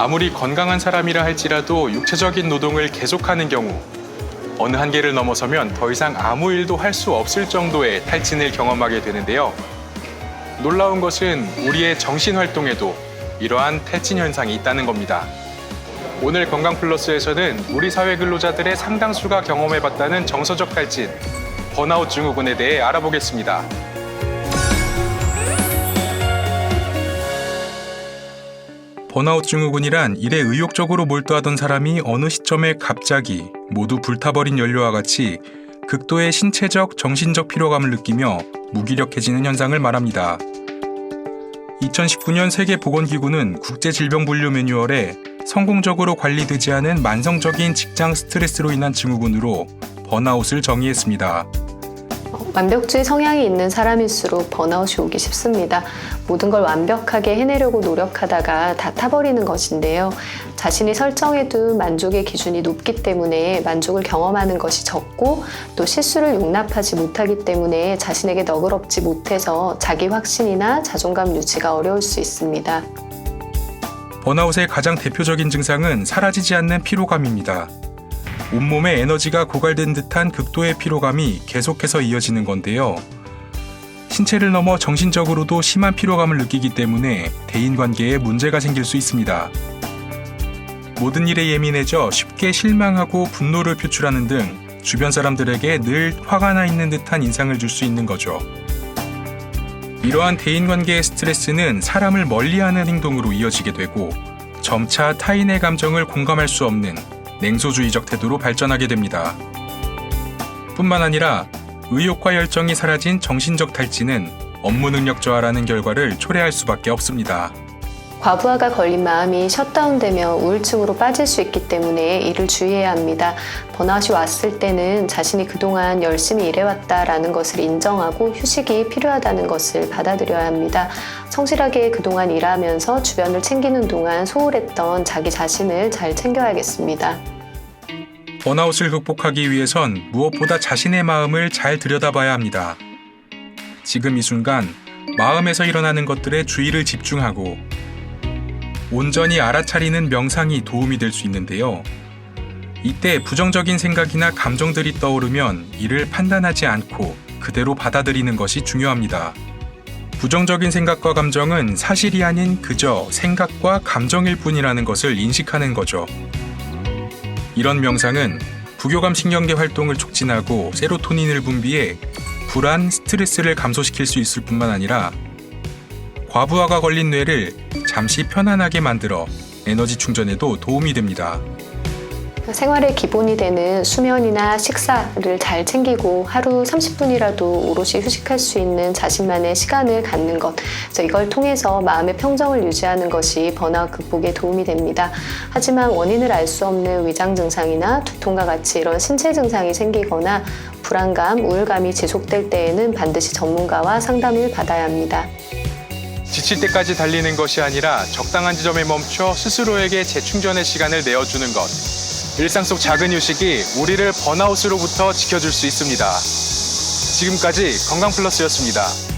아무리 건강한 사람이라 할지라도 육체적인 노동을 계속하는 경우 어느 한계를 넘어서면 더 이상 아무 일도 할 수 없을 정도의 탈진을 경험하게 되는데요. 놀라운 것은 우리의 정신 활동에도 이러한 탈진 현상이 있다는 겁니다. 오늘 건강 플러스에서는 우리 사회 근로자들의 상당수가 경험해 봤다는 정서적 탈진, 번아웃 증후군에 대해 알아보겠습니다. 번아웃 증후군이란 일에 의욕적으로 몰두하던 사람이 어느 시점에 갑자기 모두 불타버린 연료와 같이 극도의 신체적, 정신적 피로감을 느끼며 무기력해지는 현상을 말합니다. 2019년 세계보건기구는 국제질병분류 매뉴얼에 성공적으로 관리되지 않은 만성적인 직장 스트레스로 인한 증후군으로 번아웃을 정의했습니다. 완벽주의 성향이 있는 사람일수록 번아웃이 오기 쉽습니다. 모든 걸 완벽하게 해내려고 노력하다가 다 타버리는 것인데요. 자신이 설정해둔 만족의 기준이 높기 때문에 만족을 경험하는 것이 적고 또 실수를 용납하지 못하기 때문에 자신에게 너그럽지 못해서 자기 확신이나 자존감 유지가 어려울 수 있습니다. 번아웃의 가장 대표적인 증상은 사라지지 않는 피로감입니다. 온몸에 에너지가 고갈된 듯한 극도의 피로감이 계속해서 이어지는 건데요. 신체를 넘어 정신적으로도 심한 피로감을 느끼기 때문에 대인 관계에 문제가 생길 수 있습니다. 모든 일에 예민해져 쉽게 실망하고 분노를 표출하는 등 주변 사람들에게 늘 화가 나 있는 듯한 인상을 줄 수 있는 거죠. 이러한 대인 관계의 스트레스는 사람을 멀리하는 행동으로 이어지게 되고 점차 타인의 감정을 공감할 수 없는 냉소주의적 태도로 발전하게 됩니다. 뿐만 아니라 의욕과 열정이 사라진 정신적 탈진은 업무 능력 저하라는 결과를 초래할 수밖에 없습니다. 과부하가 걸린 마음이 셧다운되며 우울증으로 빠질 수 있기 때문에 이를 주의해야 합니다. 번아웃이 왔을 때는 자신이 그동안 열심히 일해왔다라는 것을 인정하고 휴식이 필요하다는 것을 받아들여야 합니다. 성실하게 그동안 일하면서 주변을 챙기는 동안 소홀했던 자기 자신을 잘 챙겨야겠습니다. 번아웃을 극복하기 위해선 무엇보다 자신의 마음을 잘 들여다봐야 합니다. 지금 이 순간 마음에서 일어나는 것들에 주의를 집중하고 온전히 알아차리는 명상이 도움이 될 수 있는데요. 이때 부정적인 생각이나 감정들이 떠오르면 이를 판단하지 않고 그대로 받아들이는 것이 중요합니다. 부정적인 생각과 감정은 사실이 아닌 그저 생각과 감정일 뿐이라는 것을 인식하는 거죠. 이런 명상은 부교감 신경계 활동을 촉진하고 세로토닌을 분비해 불안, 스트레스를 감소시킬 수 있을 뿐만 아니라 과부하가 걸린 뇌를 잠시 편안하게 만들어 에너지 충전에도 도움이 됩니다. 생활의 기본이 되는 수면이나 식사를 잘 챙기고 하루 30분이라도 오롯이 휴식할 수 있는 자신만의 시간을 갖는 것. 그래서 이걸 통해서 마음의 평정을 유지하는 것이 번아웃 극복에 도움이 됩니다. 하지만 원인을 알 수 없는 위장 증상이나 두통과 같이 이런 신체 증상이 생기거나 불안감, 우울감이 지속될 때에는 반드시 전문가와 상담을 받아야 합니다. 지칠 때까지 달리는 것이 아니라 적당한 지점에 멈춰 스스로에게 재충전의 시간을 내어주는 것. 일상 속 작은 휴식이 우리를 번아웃으로부터 지켜줄 수 있습니다. 지금까지 건강 플러스였습니다.